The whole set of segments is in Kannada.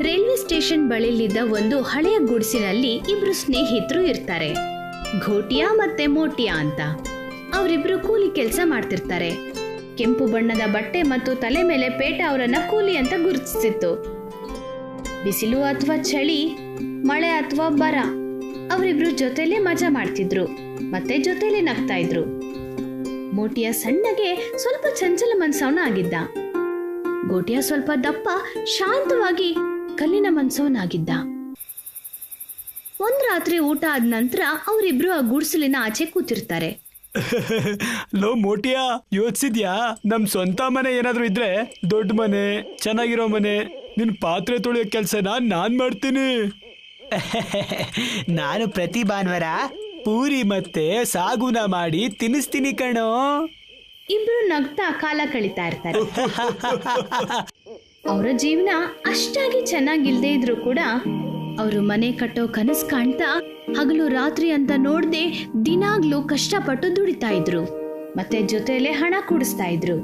ರೈಲ್ವೆ ಸ್ಟೇಷನ್ ಬಳಿಲಿದ್ದ ಒಂದು ಹಳೆಯ ಗುಡಿಸಿನಲ್ಲಿ ಇಬ್ರು ಸ್ನೇಹಿತರು ಇರ್ತಾರೆ. ಘೋಟಿಯಾ ಮತ್ತೆ ಮೋಟಿಯಾ ಅಂತ. ಅವರಿಬ್ರು ಕೂಲಿ ಕೆಲಸ ಮಾಡ್ತಿರ್ತಾರೆ. ಕೆಂಪು ಬಣ್ಣದ ಬಟ್ಟೆ ಮತ್ತು ತಲೆ ಮೇಲೆ ಪೇಟ ಅವರನ್ನ ಕೂಲಿ ಅಂತ ಗುರುತಿಸಿತ್ತು. ಬಿಸಿಲು ಅಥವಾ ಚಳಿ, ಮಳೆ ಅಥವಾ ಬರ, ಅವರಿಬ್ರು ಜೊತೆಲೆ ಮಜಾ ಮಾಡ್ತಿದ್ರು, ಮತ್ತೆ ಜೊತೆಲೆ ನಗ್ತಾ ಇದ್ರು. ಮೋಟಿಯ ಸಣ್ಣಗೆ ಸ್ವಲ್ಪ ಚಂಚಲ ಮನ್ಸವನ ಆಗಿದ್ದ. ಗೋಟಿಯ ಸ್ವಲ್ಪ ದಪ್ಪ, ಶಾಂತವಾಗಿ ಕಲ್ಲಿನ ಮನ್ಸೋನಾಗಿದ್ದ. ಒಂದ್ ರಾತ್ರಿ ಊಟ ಆದ ನಂತರ ಅವರಿಬ್ರು ಆ ಗುಡ್ಸಲಿನ ಆಚೆ ಕೂತಿರ್ತಾರೆ. ಲೋ ಮೋಟಿಯಾ ಯೋಚಿಸಿದ್ಯಾ? ನಮ್ ಸ್ವಂತ ಮನೆ ಏನಾದ್ರೂ ಇದ್ರೆ ದೊಡ್ಡ ಮನೆ ಚೆನ್ನಾಗಿರೋ ಮನೆ ನಿನ್ ಪಾತ್ರೆ ತೊಳೆಯೋ ಕೆಲ್ಸನ ನಾನ್ ಮಾಡ್ತೀನಿ. ನಾನು ಪ್ರತಿ ಭಾನುವಾರ ಪೂರಿ ಮತ್ತೆ ಸಾಗುನ ಮಾಡಿ ತಿನ್ನಿಸ್ತೀನಿ ಕಣೋ. ಇಬ್ರು ನಗ್ತಾ ಕಾಲ ಕಳೀತಾ ಇರ್ತಾರೆ. ಅವರ ಜೀವನ ಅಷ್ಟಾಗಿ ಚೆನ್ನಾಗಿಲ್ದೇ ಇದ್ರು ಕೂಡ ಅವರು ಮನೆ ಕಟ್ಟೋ ಕನಸು ಕಾಣ್ತಾ ಹಗಲು ರಾತ್ರಿ ಅಂತ ನೋಡ್ದೆ ದಿನಾಗ್ಲೂ ಕಷ್ಟಪಟ್ಟು ದುಡಿತಾ ಇದ್ರು. ಮತ್ತೆ ಜೊತೆಲೆ ಹಣ ಕೂಡಿಸ್ತಾ ಇದ್ರು.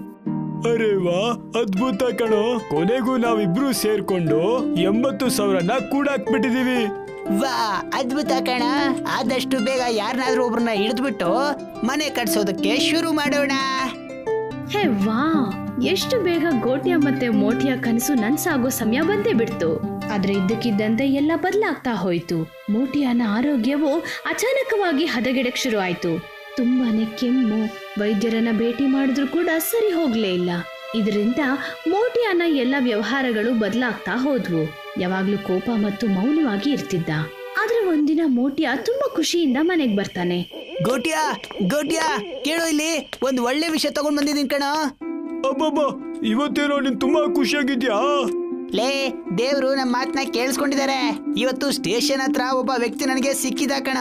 ಅರೆ ವಾ ಅದ್ಭುತ ಕಣೋ. ಕೊನೆಗೂ ನಾವಿಬ್ರು ಸೇರ್ಕೊಂಡು ಎಂಬತ್ತು ಸಾವಿರನ ಕೂಡಾಕ್ಬಿಟ್ಟಿದೀವಿ. ವಾ ಅದ್ಭುತ ಕಣ. ಆದಷ್ಟು ಬೇಗ ಯಾರನ್ನಾದ್ರೂ ಒಬ್ರನ್ನ ಹಿಡಿದ್ಬಿಟ್ಟು ಮನೆ ಕಟ್ಸೋದಕ್ಕೆ ಶುರು ಮಾಡೋಣ. ಹೇ ವಾ ಎಷ್ಟು ಬೇಗ ಗೋಟ್ಯ ಮತ್ತೆ ಮೋಟಿಯ ಕನಸು ನನ್ಸಾಗೋ ಸಮಯ ಬಂದೇ ಬಿಡ್ತು. ಆದ್ರೆ ಇದ್ದಕ್ಕಿದ್ದಂತೆ ಎಲ್ಲ ಬದಲಾಗ್ತಾ ಹೋಯ್ತು. ಮೋಟಿಯನ ಆರೋಗ್ಯವು ಅಚಾನಕವಾಗಿ ಹದಗೆಡಕ್ ಶುರು ಆಯ್ತು. ತುಂಬಾನೇ ಕೆಮ್ಮು, ವೈದ್ಯರನ್ನ ಭೇಟಿ ಮಾಡಿದ್ರು ಕೂಡ ಸರಿ ಹೋಗ್ಲೇ ಇಲ್ಲ. ಇದರಿಂದ ಮೋಟಿಯನ ಎಲ್ಲ ವ್ಯವಹಾರಗಳು ಬದಲಾಗ್ತಾ ಹೋದ್ವು. ಯಾವಾಗ್ಲೂ ಕೋಪ ಮತ್ತು ಮೌನವಾಗಿ ಇರ್ತಿದ್ದ. ಆದ್ರೆ ಒಂದಿನ ಮೋಟಿಯ ತುಂಬಾ ಖುಷಿಯಿಂದ ಮನೆಗ್ ಬರ್ತಾನೆ. ಗೋಟ್ಯಾ ಗೋಟಿಯಾ ಕೇಳು ಇಲ್ಲಿ. ಒಂದ್ ಒಳ್ಳೆ ವಿಷಯ ತಗೊಂಡ್ ಬಂದಿದ್ದೀನಿ ಕಣ. ಅಬ್ಬಬ್ಬ ಇವತ್ತೇನೋ ನೀನ್ ತುಂಬಾ ಖುಷಿಯಾಗಿದ್ಯಾ? ಲೇ ದೇವ್ರು ನಮ್ಮ ಮಾತನ್ನ ಕೇಳಿಸ್ಕೊಂಡಿದ್ದಾರೆ. ಇವತ್ತು ಸ್ಟೇಷನ್ ಹತ್ರ ಒಬ್ಬ ವ್ಯಕ್ತಿ ನನಗೆ ಸಿಕ್ಕಿದ ಕಣ.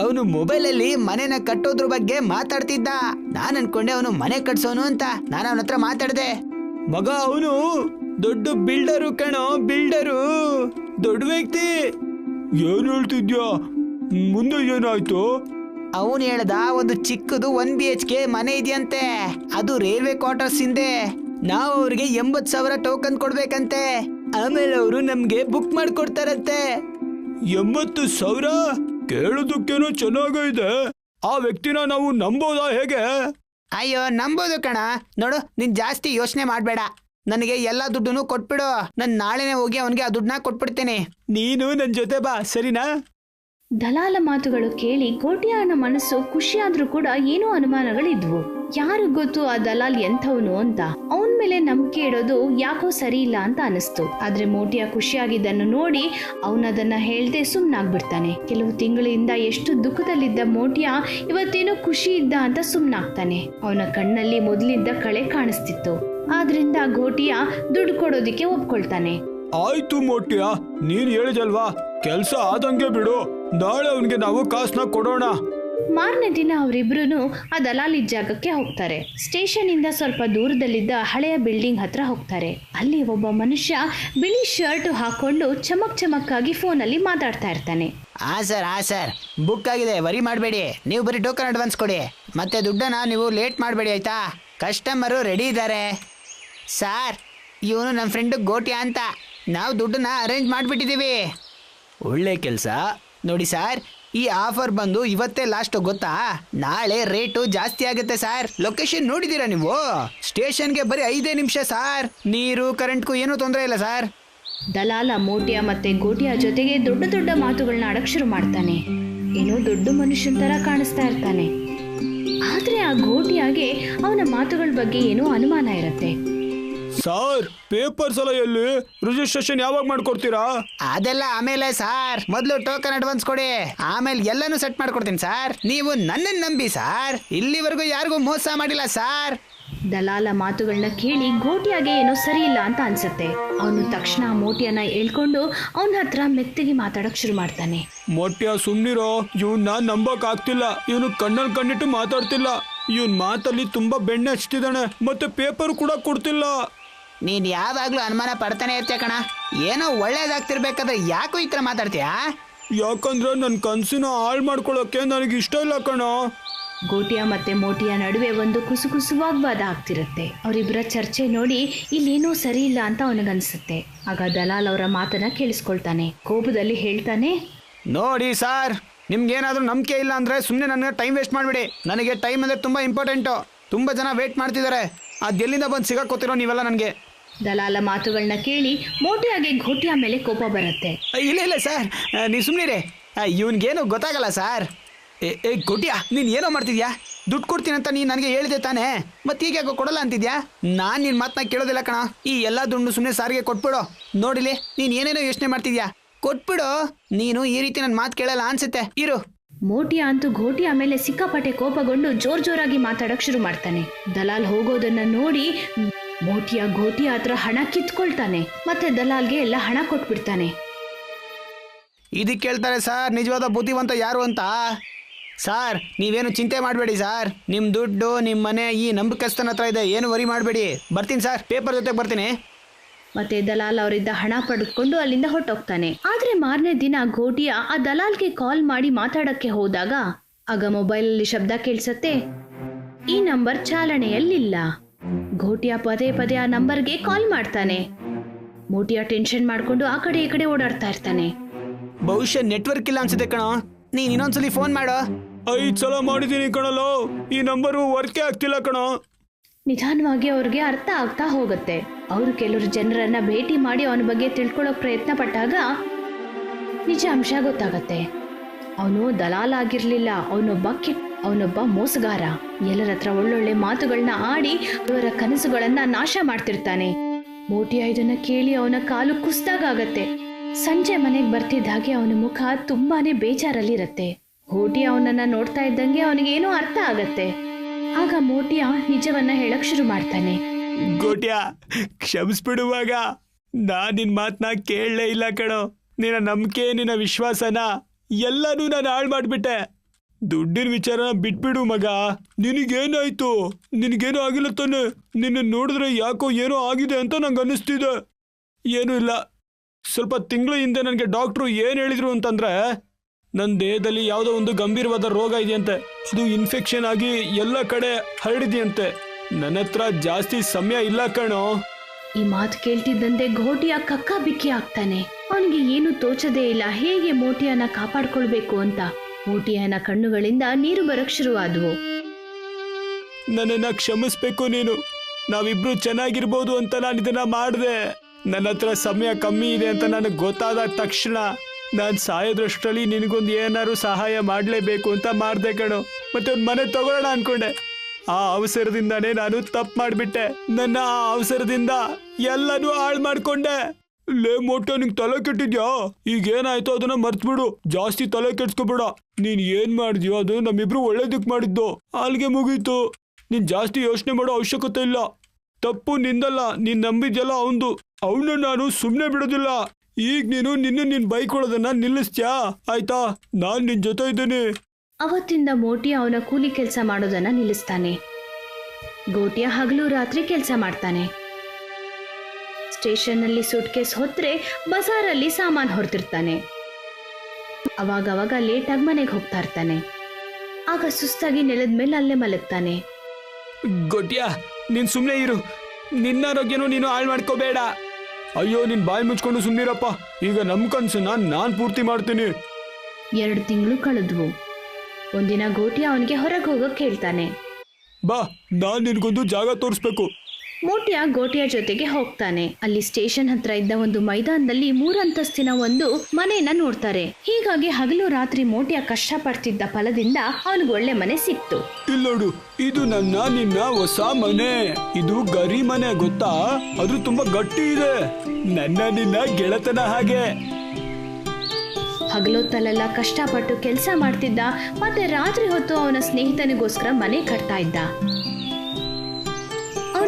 ಅವನು ಮೊಬೈಲ್ ಅಲ್ಲಿ ಮನೆನ ಕಟ್ಟೋದ್ರ ಬಗ್ಗೆ ಮಾತಾಡ್ತಿದ್ದ. ನಾನ್ ಅನ್ಕೊಂಡೆ ಅವನು ಮನೆ ಕಟ್ಸೋನು ಅಂತ. ನಾನು ಅವನ ಹತ್ರ ಮಾತಾಡ್ದೆ. ಮಗ ಅವನು ದೊಡ್ಡ ಬಿಲ್ಡರು ಕಣೋ ಬಿಲ್ಡರು. ದೊಡ್ಡ ವ್ಯಕ್ತಿ. ಏನ್ ಹೇಳ್ತಿದ್ಯಾ? ಮುಂದೆ ಏನಾಯ್ತು? ಅವನು ಹೇಳ್ದ ಒಂದು ಚಿಕ್ಕದು ಒನ್ ಬಿ ಎಚ್ ಕೆ ಮನೆ ಇದೆಯಂತೆ. ಅದು ರೈಲ್ವೆ ಕ್ವಾರ್ಟರ್ಸ್ ಹಿಂದೆ ನಾವು ಅವ್ರಿಗೆ ಎಂಬತ್ ಸಾವಿರ ಟೋಕನ್ ಕೊಡ್ಬೇಕಂತೆ. ಆಮೇಲೆ ಅವರು ನಮ್ಗೆ ಬುಕ್ ಮಾಡ್ಕೊಡ್ತಾರಂತೆ. ಎಂಬತ್ತು ಸಾವಿರ? ಕೇಳೋದಕ್ಕೇನೋ ಚೆನ್ನಾಗಿದೆ ಆ ವ್ಯಕ್ತಿನ ನಾವು ನಂಬೋದಾ ಹೇಗೆ? ಅಯ್ಯೋ ನಂಬೋದು ಕಣ. ನೋಡು ನೀನ್ ಜಾಸ್ತಿ ಯೋಚನೆ ಮಾಡ್ಬೇಡ. ನನಗೆ ಎಲ್ಲಾ ದುಡ್ಡನ್ನು ಕೊಟ್ಬಿಡು. ನಾನು ನಾಳೆನೆ ಹೋಗಿ ಅವನಿಗೆ ಆ ದುಡ್ಡನ್ನ ಕೊಟ್ಬಿಡ್ತೇನೆ. ನೀನು ನನ್ ಜೊತೆ ಬಾ ಸರಿನಾ? ದಲಾಲ ಮಾತುಗಳು ಕೇಳಿ ಕೋಟ್ಯಾನ ಮನಸ್ಸು ಖುಷಿಯಾದ್ರೂ ಕೂಡ ಏನೋ ಅನುಮಾನಗಳಿದ್ವು. ಯಾರು ಗೊತ್ತು ಆ ದಲಾಲ್ ಎಂಥವನು ಅಂತ? ಅವನ ಮೇಲೆ ನಂಬಿಕೆ ಇಡೋದು ಯಾಕೋ ಸರಿ ಇಲ್ಲ ಅಂತ ಅನಿಸ್ತು ಆದ್ರೆ ಮೋಟಿಯ ಖುಷಿಯಾಗಿದ್ದನ್ನು ನೋಡಿ ಅವನದನ್ನ ಹೇಳ್ದೆ ಸುಮ್ನಾಗ್ಬಿಡ್ತಾನೆ. ಕೆಲವು ತಿಂಗಳಿಂದ ಎಷ್ಟು ದುಃಖದಲ್ಲಿದ್ದ ಮೋಟಿಯ ಇವತ್ತೇನೋ ಖುಷಿ ಇದ್ದ ಅಂತ ಸುಮ್ನಾಗ್ತಾನೆ. ಅವನ ಕಣ್ಣಲ್ಲಿ ಮೊದಲಿದ್ದ ಕಳೆ ಕಾಣಿಸ್ತಿತ್ತು. ಆದ್ರಿಂದ ಘೋಟಿಯ ದುಡ್ಡು ಕೊಡೋದಿಕ್ಕೆ ಒಪ್ಕೊಳ್ತಾನೆ. ಆಯ್ತು ಮೋಟಿಯ, ನೀನ್ ಹೇಳಿದಲ್ವಾ? ಕೆಲ್ಸ ಆದಂಗೆ ಬಿಡು. ನಾಳೆ ಅವನಿಗೆ ನಾವು ಕಾಸನ್ನ ಕೊಡೋಣ. ಮಾರನೇ ದಿನ ಅವರಿಬ್ರು ಆ ದಲಾಲಿ ಜಾಗಕ್ಕೆ ಹೋಗ್ತಾರೆ. ಸ್ಟೇಷನ್ ಇಂದ ಸ್ವಲ್ಪ ದೂರದಲ್ಲಿದ್ದ ಹಳೆಯ ಬಿಲ್ಡಿಂಗ್ ಹತ್ರ ಹೋಗ್ತಾರೆ. ಅಲ್ಲಿ ಒಬ್ಬ ಮನುಷ್ಯ ಬಿಳಿ ಶರ್ಟ್ ಹಾಕೊಂಡು ಚಮಕ್ ಫೋನ್ ಫೋನಲ್ಲಿ ಮಾತಾಡ್ತಾ ಇರ್ತಾನೆ. ಆ ಸರ್ ಆ ಸರ್ ಬುಕ್ ಆಗಿದೆ ವರಿ ಮಾಡಬೇಡಿ. ನೀವು ಬರೀ ಟೋಕನ್ ಅಡ್ವಾನ್ಸ್ ಕೊಡಿ. ಮತ್ತೆ ದುಡ್ಡನ್ನ ನೀವು ಲೇಟ್ ಮಾಡಬೇಡಿ ಆಯ್ತಾ? ಕಸ್ಟಮರು ರೆಡಿ ಇದ್ದಾರೆ. ಸಾರ್ ಇವನು ನಮ್ಮ ಫ್ರೆಂಡ್ ಗೋಟ್ಯಾ ಅಂತ. ನಾವು ದುಡ್ಡನ್ನ ಅರೇಂಜ್ ಮಾಡಿಬಿಟ್ಟಿದ್ದೀವಿ. ಒಳ್ಳೆ ಕೆಲಸ. ನೋಡಿ ಸರ್, ಈ ಆಫರ್ ಬಂದು ಇವತ್ತೇ ಲಾಸ್ಟ್ ಗೊತ್ತಾ? ನಾಳೆ ರೇಟು ಜಾಸ್ತಿ ಆಗುತ್ತೆ ಸರ್. ಲೊಕೇಶನ್ ನೋಡಿದೀರಾ ನೀವು? ಸ್ಟೇಷನ್ಗೆ ಬರೀ ಐದೇ ನಿಮಿಷ ಸರ್. ನೀರು ಕರೆಂಟ್ಗೂ ಏನೂ ತೊಂದರೆ ಇಲ್ಲ ಸರ್. ದಲಾಲ ಮೋಟಿಯ ಮತ್ತೆ ಗೋಟಿಯ ಜೊತೆಗೆ ದೊಡ್ಡ ದೊಡ್ಡ ಮಾತುಗಳನ್ನ ಆಡಕ್ ಶುರು ಮಾಡ್ತಾನೆ. ಏನೋ ದೊಡ್ಡ ಮನುಷ್ಯನ ತರ ಕಾಣಿಸ್ತಾ ಇರ್ತಾನೆ. ಆದ್ರೆ ಆ ಗೋಟಿಯಾಗೆ ಅವನ ಮಾತುಗಳ ಬಗ್ಗೆ ಏನೋ ಅನುಮಾನ ಇರತ್ತೆ. ಸರ್ ಪೇಪರ್ಸ್ ಎಲ್ಲ ಎಲ್ಲಿ? ರಿಜಿಸ್ಟ್ರೇಷನ್ ಯಾವಾಗ ಮಾಡ್ಕೊಡ್ತೀರಾ? ಅದೆಲ್ಲ ಆಮೇಲೆ ಸಾರ್ ಮೊದಲು ಟೋಕನ್ ಅಡ್ವಾನ್ಸ್ ಕೊಡಿ. ಆಮೇಲೆ ಎಲ್ಲಾನು ಸೆಟ್ ಮಾಡ್ಕೊಡ್ತೀನಿ ಸರ್ ನೀವು ನನ್ನನ್ನ ನಂಬಿ ಸರ್ ಇಲ್ಲಿವರೆಗೂ ಯಾರಿಗೂ ಮೋಸ ಮಾಡಿಲ್ಲ ಸರ್ ದಲಾಲ ಮಾತುಗಳನ್ನ ಕೇಳಿ ಗೋಟಿಯಾಗೆ ಏನೋ ಸರಿ ಇಲ್ಲ ಅಂತ ಅನ್ಸುತ್ತೆ. ಅವನು ತಕ್ಷಣ ಮೋಟಿಯನ್ನ ಹೇಳ್ಕೊಂಡು ಅವನ ಹತ್ರ ಮೆತ್ತಗೆ ಮಾತಾಡಕ್ ಶುರು ಮಾಡ್ತಾನೆ. ಮೊಟ್ಯ ಸುಮ್ನಿರೋ. ಇವನ್ನ ನಂಬಕ್ ಆಗ್ತಿಲ್ಲ. ಇವನು ಕಣ್ಣಲ್ಲಿ ಕಣ್ಣಿಟ್ಟು ಮಾತಾಡ್ತಿಲ್ಲ. ಇವನ್ ಮಾತಲ್ಲಿ ತುಂಬಾ ಬೆಣ್ಣೆ ಹಚ್ತಿದ್ದಾನೆ ಮತ್ತೆ ಪೇಪರ್ ಕೂಡ ಕೊಡ್ತಿಲ್ಲ. ನೀನ್ ಯಾವಾಗ್ಲೂ ಅನುಮಾನ ಪಡ್ತಾನೆ ಇರ್ತೀಯ ಕಣ. ಏನೋ ಒಳ್ಳೇದಾಗ್ತಿರ್ಬೇಕಾದ್ರೆ ಯಾಕೋ ಈ ಥರ ಮಾತಾಡ್ತೀಯಾ? ಯಾಕಂದ್ರೆ ನನ್ನ ಕನ್ಸಿನ ಹಾಳು ಮಾಡ್ಕೊಳ್ಳೋಕೆ ನನಗೆ ಇಷ್ಟ ಇಲ್ಲ ಕಣ. ಗೋಟಿಯಾ ಮತ್ತೆ ಮೋಟಿಯ ನಡುವೆ ಒಂದು ಕುಸು ಕುಸುವಾಗ್ವಾದ ಆಗ್ತಿರುತ್ತೆ. ಅವರಿಬ್ಬರ ಚರ್ಚೆ ನೋಡಿ ಇಲ್ಲೇನೋ ಸರಿ ಇಲ್ಲ ಅಂತ ಅವನಿಗನ್ಸುತ್ತೆ. ಆಗ ದಲಾಲ್ ಅವರ ಮಾತನ್ನ ಕೇಳಿಸ್ಕೊಳ್ತಾನೆ. ಕೋಪದಲ್ಲಿ ಹೇಳ್ತಾನೆ ನೋಡಿ ಸರ್ ನಿಮ್ಗೇನಾದ್ರೂ ನಂಬಿಕೆ ಇಲ್ಲ ಅಂದ್ರೆ ಸುಮ್ಮನೆ ನನಗೆ ಟೈಮ್ ವೇಸ್ಟ್ ಮಾಡಿಬಿಡಿ. ನನಗೆ ಟೈಮ್ ಅಂದರೆ ತುಂಬ ಇಂಪಾರ್ಟೆಂಟು. ತುಂಬ ಜನ ವೇಟ್ ಮಾಡ್ತಿದ್ದಾರೆ. ಅದು ಎಲ್ಲಿಂದ ಬಂದು ಗೊತ್ತಿರೋ ನೀವೆಲ್ಲ ನನಗೆ. ದಲಾಲ ಮಾತುಗಳನ್ನ ಕೇಳಿ ಮೋಟಿಯಾಗಿ ಘೋಟಿಯ ಮೇಲೆ ಕೋಪ ಬರುತ್ತೆ. ಇಲ್ಲ ಇಲ್ಲ ಸರ್. ನೀವು ಸುಮ್ಮನಿರಿ ಇವನ್ಗೇನು ಗೊತ್ತಾಗಲ್ಲ ಸರ್. ಏ ಏ ನೀನ್ ನೀನು ಏನೋ ಮಾಡ್ತಿದ್ಯಾ? ದುಡ್ಡು ಕೊಡ್ತೀನಿ ಅಂತ ನೀನು ನನಗೆ ಹೇಳಿದೆ ತಾನೇ? ಮತ್ತೆ ಈಗ ಯಾಕೋ ಕೊಡಲ್ಲ ಅಂತಿದ್ಯಾ? ನಾನು ನಿನ್ನ ಮಾತನ್ನ ಕೇಳೋದಿಲ್ಲ ಕಣ. ಈ ಎಲ್ಲ ದುಡ್ಡು ಸುಮ್ಮನೆ ಸಾರಿಗೆ ಕೊಟ್ಬಿಡು. ನೋಡಿಲಿ ನೀನ್ ಏನೇನೋ ಯೋಚನೆ ಮಾಡ್ತಿದ್ಯಾ? ಕೊಟ್ಬಿಡು. ನೀನು ಈ ರೀತಿ ನನ್ನ ಮಾತು ಕೇಳಲ್ಲ ಅನ್ಸುತ್ತೆ. ಇರು. ಮೋಟಿಯಾ ಅಂತೂ ಘೋಟಿಯ ಮೇಲೆ ಸಿಕ್ಕಾಪಟ್ಟೆ ಕೋಪಗೊಂಡು ಜೋರ್ ಜೋರಾಗಿ ಮಾತಾಡಕ್ ಶುರು ಮಾಡ್ತಾನೆ. ದಲಾಲ್ ಹೋಗೋದನ್ನ ನೋಡಿ ಮೋಟಿಯಾ ಗೋಟಿ ಹತ್ರ ಹಣ ಕಿತ್ಕೊಳ್ತಾನೆ ಮತ್ತೆ ದಲಾಲ್ಗೆ ಎಲ್ಲ ಹಣ ಕೊಟ್ಬಿಡ್ತಾನೆ. ಇದಕ್ಕೆ ಕೇಳ್ತಾರೆ ಸರ್ ನಿಜವಾದ ಬುದ್ಧಿವಂತ ಯಾರು ಅಂತ? ಸರ್ ನೀವೇನು ಚಿಂತೆ ಮಾಡಬೇಡಿ ಸರ್. ನಿಮ್ಮ ದುಡ್ಡು ನಿಮ್ಮ ಮನೆ ಈ ನಂಬಿಕಸ್ತನ ಹತ್ರ ಇದೆ ಏನು ವರಿ ಮಾಡಬೇಡಿ. ಬರ್ತೀನಿ ಸರ್ ಪೇಪರ್ ಜೊತೆ ಬರ್ತೀನಿ. ಮತ್ತೆ ದಲಾಲ್ ಅವರಿಂದ ಹಣ ಪಡೆದುಕೊಂಡು ಅಲ್ಲಿಂದ ಹೊರಟೋಗ್ತಾನೆ. ಆದ್ರೆ ಮಾರನೇ ದಿನ ಘೋಟಿಯ ಆ ದಲಾಲ್ಗೆ ಕಾಲ್ ಮಾಡಿ ಮಾತಾಡಕ್ಕೆ ಹೋದಾಗ ಆಗ ಮೊಬೈಲಲ್ಲಿ ಶಬ್ದ ಕೇಳಿಸತ್ತೆ ಈ ನಂಬರ್ ಚಾಲನೆಯಲ್ಲಿಲ್ಲ. ಘೋಟಿಯ ಪದೇ ಪದೇ ಆ ನಂಬರ್ಗೆ ಕಾಲ್ ಮಾಡ್ತಾನೆ. ಮೋಟಿಯ ಟೆನ್ಷನ್ ಮಾಡ್ಕೊಂಡು ಆ ಕಡೆ ಈ ಕಡೆ ಓಡಾಡ್ತಾ ಇರ್ತಾನೆ. ಬಹುಶಃ ನೆಟ್ವರ್ಕ್ ಇಲ್ಲ ಅನ್ಸುತ್ತೆ ಕಣೋ. ನೀನ್ ಇನ್ನೊಂದ್ಸಲಿ ಫೋನ್ ಮಾಡೋ. ಐದ್ ಸಲ ಮಾಡಿದೀನಿ ಕಣಲೋ ಈ ನಂಬರು ವರ್ಕೇ ಆಗ್ತಿಲ್ಲ ಕಣೋ. ನಿಧಾನವಾಗಿ ಅವ್ರಿಗೆ ಅರ್ಥ ಆಗ್ತಾ ಹೋಗುತ್ತೆ. ಅವರು ಕೆಲವರು ಜನರನ್ನ ಭೇಟಿ ಮಾಡಿ ಅವನ ಬಗ್ಗೆ ತಿಳ್ಕೊಳ್ಳೋಕ್ ಪ್ರಯತ್ನ ಪಟ್ಟಾಗ ನಿಜ ಅಂಶ ಗೊತ್ತಾಗತ್ತೆ. ಅವನು ದಲಾಲ್ ಆಗಿರ್ಲಿಲ್ಲ ಅವನೊಬ್ಬ ಕೆಟ್ಟ ಅವನೊಬ್ಬ ಮೋಸಗಾರ. ಎಲ್ಲರ ಹತ್ರ ಒಳ್ಳೊಳ್ಳೆ ಮಾತುಗಳನ್ನ ಆಡಿ ಅವರ ಕನಸುಗಳನ್ನ ನಾಶ ಮಾಡ್ತಿರ್ತಾನೆ. ಮೋಟಿಯ ಇದನ್ನ ಕೇಳಿ ಅವನ ಕಾಲು ಕುಸ್ದಾಗತ್ತೆ ಸಂಜೆ ಮನೆಗೆ ಬರ್ತಿದ್ದ ಹಾಗೆ ಅವನ ಮುಖ ತುಂಬಾನೇ ಬೇಜಾರಲ್ಲಿರತ್ತೆ. ಹೋಟಿ ಅವನನ್ನ ನೋಡ್ತಾ ಇದ್ದಂಗೆ ಏನೋ ಅರ್ಥ ಆಗತ್ತೆ. ಆಗ ಮೋಟಿಯ ನಿಜವನ್ನ ಹೇಳಕ್ ಶುರು ಮಾಡ್ತಾನೆ. ಗೋಟ್ಯ, ಕ್ಷಮಿಸ್ಬಿಡುವಾಗ. ನಾ ನಿನ್ ಮಾತನ್ನ ಕೇಳಲೇ ಇಲ್ಲ ಕಣೋ. ನಿನ್ನ ನಂಬಿಕೆ, ನಿನ್ನ ವಿಶ್ವಾಸನ ಎಲ್ಲನೂ ನಾನು ಹಾಳು ಮಾಡ್ಬಿಟ್ಟೆ ದುಡ್ಡಿನ ವಿಚಾರ ಬಿಟ್ಬಿಡು ಮಗ. ನಿನಗೇನಾಯ್ತು? ನಿನಗೇನೂ ಆಗಿಲ್ಲ ತಾನೆ? ನಿನ್ನ ನೋಡಿದ್ರೆ ಯಾಕೋ ಏನೋ ಆಗಿದೆ ಅಂತ ನಂಗೆ ಅನ್ನಿಸ್ತಿದೆ. ಏನೂ ಇಲ್ಲ. ಸ್ವಲ್ಪ ತಿಂಗಳ ಹಿಂದೆ ನನಗೆ ಡಾಕ್ಟ್ರು ಏನು ಹೇಳಿದ್ರು ಅಂತಂದ್ರೆ ನನ್ನ ದೇಹದಲ್ಲಿ ಯಾವುದೋ ಒಂದು ಗಂಭೀರವಾದ ರೋಗ ಇದೆಯಂತೆ. ಇದು ಇನ್ಫೆಕ್ಷನ್ ಆಗಿ ಎಲ್ಲ ಕಡೆ ಹರಡಿದೆಯಂತೆ. ನನ್ನ ಹತ್ರ ಜಾಸ್ತಿ ಸಮಯ ಇಲ್ಲ ಕಣೋ. ಈ ಮಾತು ಕೇಳ್ತಿದ್ದಂತೆ ಘೋಟಿಯ ಕಕ್ಕ ಬಿಕ್ಕಿ ಆಗ್ತಾನೆ ಅವನಿಗೆ ಏನು ತೋಚದೇ ಇಲ್ಲ. ಹೇಗೆ ಮೋಟಿಯನ್ನ ಕಾಪಾಡ್ಕೊಳ್ಬೇಕು ಅಂತ. ಮೋಟಿಯನ ಕಣ್ಣುಗಳಿಂದ ನೀರು ಬರಕ್ ಶುರುವಾದವು. ನನ್ನನ್ನ ಕ್ಷಮಿಸ್ಬೇಕು ನೀನು. ನಾವಿಬ್ರು ಚೆನ್ನಾಗಿರ್ಬೋದು ಅಂತ ನಾನು ಇದನ್ನ ಮಾಡಿದೆ. ನನ್ನ ಹತ್ರ ಸಮಯ ಕಮ್ಮಿ ಇದೆ ಅಂತ ನನಗೆ ಗೊತ್ತಾದ ತಕ್ಷಣ ನಾನು ಸಾಯೋದ್ರಷ್ಟರಲ್ಲಿ ನಿನಗೊಂದು ಏನಾದ್ರು ಸಹಾಯ ಮಾಡಲೇಬೇಕು ಅಂತ ಮಾಡಿದೆ ಕಣು. ಮತ್ತೆ ಒಂದು ಮನೆ ತಗೊಳ್ಳೋಣ ಅನ್ಕೊಂಡೆ. ಆ ಅವಸರದಿಂದಾನೇ ನಾನು ತಪ್ಪು ಮಾಡಿಬಿಟ್ಟೆ. ನನ್ನ ಆ ಅವಸರದಿಂದ ಎಲ್ಲನೂ ಹಾಳು ಮಾಡ್ಕೊಂಡೆ. ಲೇ ಮೋಟ ನಿಂಗೆ ತಲೆ ಕೆಟ್ಟಿದ್ಯಾ? ಈಗ ಏನಾಯ್ತೋ ಅದನ್ನ ಮರ್ತ್ಬಿಡು. ಜಾಸ್ತಿ ತಲೆ ಕೆಡ್ಸ್ಕೊಬೇಡ. ನೀನ್ ಏನ್ ಮಾಡಿದ್ಯೋ ಅದು ನಮ್ಮಿಬ್ರು ಒಳ್ಳೇದಕ್ ಮಾಡಿದ್ದು. ಅಲ್ಲಿಗೆ ಮುಗೀತು. ನೀನ್ ಜಾಸ್ತಿ ಯೋಚನೆ ಮಾಡೋ ಅವಶ್ಯಕತೆ ಇಲ್ಲ. ತಪ್ಪು ನಿಂದಲ್ಲ, ನೀನ್ ನಂಬಿದ್ಯಲ್ಲ ಅವಂದು. ಅವನು ನಾನು ಸುಮ್ಮನೆ ಬಿಡೋದಿಲ್ಲ. ಈಗ ನೀನು ನಿನ್ನ ನಿನ್ ಬೈಕೊಳ್ಳೋದನ್ನ ನಿಲ್ಲಿಸ್ತ್ಯಾ? ಆಯ್ತಾ? ನಾನ್ ನಿನ್ ಜೊತೆ ಇದ್ದೀನಿ. ಅವತ್ತಿಂದ ಮೋಟಿ ಅವನ ಕೂಲಿ ಕೆಲಸ ಮಾಡೋದನ್ನ ನಿಲ್ಲಿಸ್ತಾನೆ. ಗೋಟಿಯ ಹಗಲು ರಾತ್ರಿ ಕೆಲಸ ಮಾಡ್ತಾನೆ. ಸ್ಟೇಷನ್ನಲ್ಲಿ ಸುಟ್ಕೇಸ್ ಹೊತ್ತರೆ ಬಜಾರಲ್ಲಿ ಸಾಮಾನು ಹೊರ್ತಿರ್ತಾನೆ. ಅವಾಗವಾಗ ಲೇಟಾಗಿ ಮನೆಗೆ ಹೋಗ್ತಾ ಇರ್ತಾನೆ. ಆಗ ಸುಸ್ತಾಗಿ ನೆಲದ ಮೇಲೆ ಅಲ್ಲೇ ಮಲಗ್ತಾನೆ. ಗೊಟ್ಯಾ ನೀನ್ ಸುಮ್ಮನೆ ಇರು. ನಿನ್ನ ಆರೋಗ್ಯನೂ ನೀನು ಹಾಳು ಮಾಡ್ಕೋಬೇಡ. ಅಯ್ಯೋ ನಿನ್ ಬಾಯಿ ಮುಚ್ಕೊಂಡು ಸುಮ್ಮನಿರಪ್ಪ ಈಗ ನಮ್ ಕನ್ಸನ್ನ ನಾನ್ ಪೂರ್ತಿ ಮಾಡ್ತೀನಿ. ಎರಡು ತಿಂಗಳು ಕಳೆದ್ವು. ಒಂದಿನ ಗೋಟಿ ಅವನಿಗೆ ಹೊರಗೆ ಹೋಗಕ್ ಹೇಳ್ತಾನೆ. ಬಾ ನಾನ್ ನಿನ್ಗೊಂದು ಜಾಗ ತೋರಿಸ್ಬೇಕು. ಮೋಟಿಯ ಗೋಟಿಯ ಜೊತೆಗೆ ಹೋಗ್ತಾನೆ. ಅಲ್ಲಿ ಸ್ಟೇಷನ್ ಹತ್ರ ಇದ್ದ ಒಂದು ಮೈದಾನದಲ್ಲಿ ಮೂರಂತಸ್ತಿನ ಒಂದು ಮನೆಯನ್ನ ನೋಡ್ತಾರೆ. ಹೀಗಾಗಿ ಹಗಲು ರಾತ್ರಿ ಮೋಟಿಯ ಕಷ್ಟಪಡ್ತಿದ್ದ ಫಲದಿಂದ ಅವನಿಗೆ ಒಳ್ಳೆ ಮನೆ ಸಿಕ್ತು. ಇಲ್ಲೋಡು ಇದು ನನ್ನ ನಿನ್ನ ಹೊಸ ಮನೆ. ಇದು ಗರಿ ಮನೆ ಗೊತ್ತಾ? ಅದು ತುಂಬಾ ಗಟ್ಟಿ ಇದೆ. ನನ್ನ ನಿನ್ನ ಗೆಳತನ ಹಾಗೆ. ಹಗಲೊತ್ತಲೆಲ್ಲ ಕಷ್ಟಪಟ್ಟು ಕೆಲಸ ಮಾಡ್ತಿದ್ದ ಮತ್ತೆ ರಾತ್ರಿ ಹೊತ್ತು ಅವನ ಸ್ನೇಹಿತನಿಗೋಸ್ಕರ ಮನೆ ಕಟ್ತಾ ಇದ್ದ.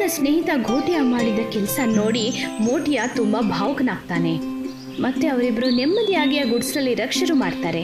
ಅವನ ಸ್ನೇಹಿತ ಘೋಟಿಯ ಮಾಡಿದ ಕೆಲಸ ನೋಡಿ ಮೋಟಿಯ ತುಂಬಾ ಭಾವುಕನಾಗ್ತಾನೆ. ಮತ್ತೆ ಅವರಿಬ್ರು ನೆಮ್ಮದಿಯಾಗಿ ಆ ಗುಡ್ಸಲ್ಲಿ ರಕ್ಷರು ಮಾಡ್ತಾರೆ.